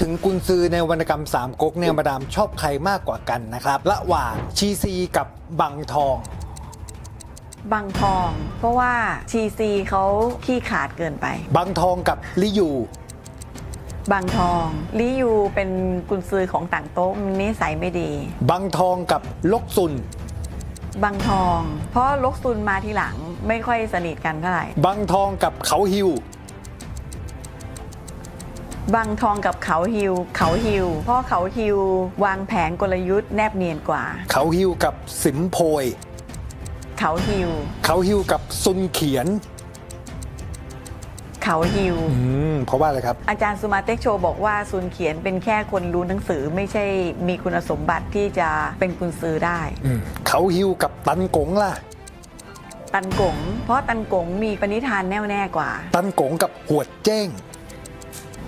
ถึงกุนซือในวรรณกรรมสามก๊กเนี่ยมาดามชอบใครมากกว่ากันนะครับ ระหว่างชีซีกับบังทอง บางทอง เพราะว่าชีซีเขาขี้ขาดเกินไป บังทองกับลิยู บางทองลิยูเป็นกุนซือของต่างโต๊ะมันนิสัยไม่ดี บังทองกับลกซุน บางทอง เพราะลกซุนมาทีหลังไม่ค่อยสนิทกันเท่าไหร่ บังทองกับเขาฮิว บางทองกับเขาฮิว เขาฮิวเพราะเขาฮิว วางแผนกลยุทธ์แนบเนียนกว่า เขาฮิวกับสิมโพย เขาฮิว เขาฮิวกับซุนเขียน เขาฮิว อืมเพราะว่าอะไรครับ อาจารย์สุมาเต็กโชบอกว่าซุนเขียนเป็นแค่คนรู้หนังสือไม่ใช่มีคุณสมบัติที่จะเป็นกุนซือได้ อืมเขาฮิวกับตันกงล่ะ ตันกง เพราะตันกงมีปณิธานแน่วแน่กว่า ตันกงกับหวดเจ้ง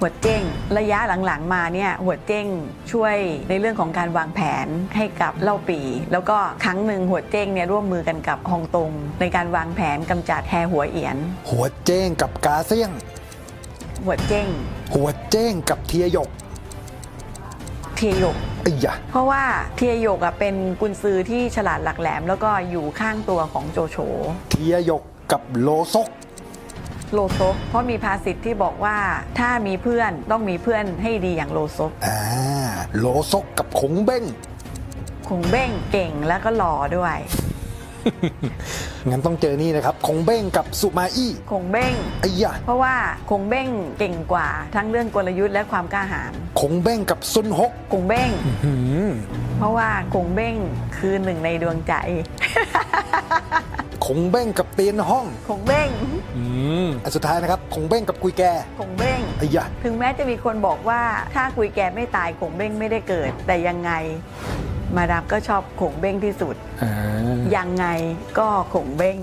หัวเจ้ง ระยะหลังๆมาเนี่ยหัวเจ้งช่วยในเรื่องของการวางแผนให้กับเล่าปี แล้วก็ครั้งหนึ่งหัวเจ้งเนี่ยร่วมมือกันกับฮองตง ในการวางแผนกำจัดแฮหัวเอียน หัวเจ้งกับกาเซียง หัวเจ้ง หัวเจ้งกับเทียหยก เทียหยกไอ้ยะเพราะว่าเทียหยกอะเป็นกุนซือที่ฉลาดหลักแหลม แล้วก็อยู่ข้างตัวของโจโฉ เทียหยกกับโลซก โลซกเพราะมีภาษิตที่บอกว่าถ้ามีเพื่อนต้องมีเพื่อนให้ดีอย่างโลซกอ่าโลซกกับขงเบ้งคงเบ้งเก่งแล้วก็หล่อด้วย งั้นต้องเจอนี่นะครับขงเบ้งกับสุมาอี้คงเบ้งไอ้ยะเพราะว่าคงเบ้งเก่งกว่าทั้งเรื่องกลยุทธ์และความกล้าหาญขงเบ้งกับซุนฮกคงเบ้งหืมเพราะว่าคงเบ้งคือหนึ่งในดวงใจ ขงเบ้งกับเตียนห้อง คงเบ้งอืมอันสุดท้ายนะครับขงเบ้งกับกุยแกคงเบ้งไอ้ยะถึงแม้จะมีคนบอกว่าถ้ากุยแกไม่ตายคงเบ้งไม่ได้เกิด แต่ยังไง มาดามก็ชอบคงเบ้งที่สุดอ่ายังไงก็คงเบ้ง